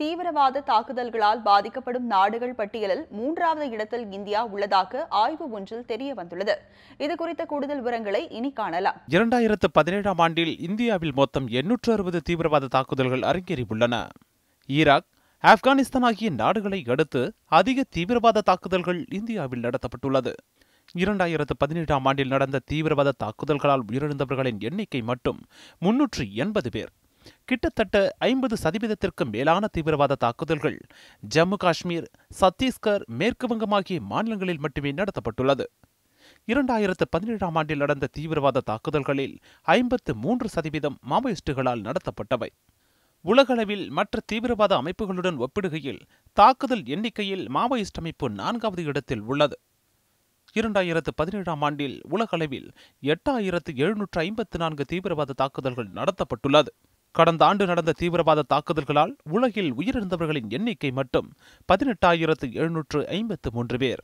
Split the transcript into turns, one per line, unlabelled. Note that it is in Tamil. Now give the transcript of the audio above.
தீவிரவாத தாக்குதல்களால் பாதிக்கப்படும் நாடுகள் பட்டியலில் மூன்றாவது இடத்தில் இந்தியா உள்ளதாக ஆய்வு ஒன்றில் தெரிய வந்துள்ளது. இது குறித்த கூடுதல் விவரங்களை இனி காணலாம்.
இரண்டாயிரத்து பதினேழாம் ஆண்டில் இந்தியாவில் மொத்தம் எண்ணூற்று அறுபது தீவிரவாத தாக்குதல்கள் அரங்கேறியுள்ளன. ஈராக் ஆப்கானிஸ்தான் ஆகிய நாடுகளை அடுத்து அதிக தீவிரவாத தாக்குதல்கள் இந்தியாவில் நடத்தப்பட்டுள்ளது. இரண்டாயிரத்து பதினேழாம் ஆண்டில் நடந்த தீவிரவாத தாக்குதல்களால் உயிரிழந்தவர்களின் எண்ணிக்கை மட்டும் முன்னூற்று எண்பது பேர். கிட்டத்தட்ட ஐம்பது சதவீதத்திற்கு மேலான தீவிரவாத தாக்குதல்கள் ஜம்மு காஷ்மீர் சத்தீஸ்கர் மேற்குவங்கம் ஆகிய மாநிலங்களில் மட்டுமே நடத்தப்பட்டுள்ளது. இரண்டாயிரத்து பதினேழாம் ஆண்டில் நடந்த தீவிரவாத தாக்குதல்களில் ஐம்பத்து மூன்று சதவீதம் மாவோயிஸ்டுகளால் நடத்தப்பட்டவை. உலகளவில் மற்ற தீவிரவாத அமைப்புகளுடன் ஒப்பிடுகையில் தாக்குதல் எண்ணிக்கையில் மாவோயிஸ்ட் அமைப்பு நான்காவது இடத்தில் உள்ளது. இரண்டாயிரத்து பதினேழாம் ஆண்டில் உலகளவில் எட்டாயிரத்து எழுநூற்று ஐம்பத்து நான்கு தீவிரவாத தாக்குதல்கள் நடத்தப்பட்டுள்ளது. கடந்த ஆண்டு நடந்த தீவிரவாத தாக்குதல்களால் உலகில் உயிரிழந்தவர்களின் எண்ணிக்கை மட்டும் பதினெட்டாயிரத்து எழுநூற்று ஐம்பத்து மூன்று பேர்.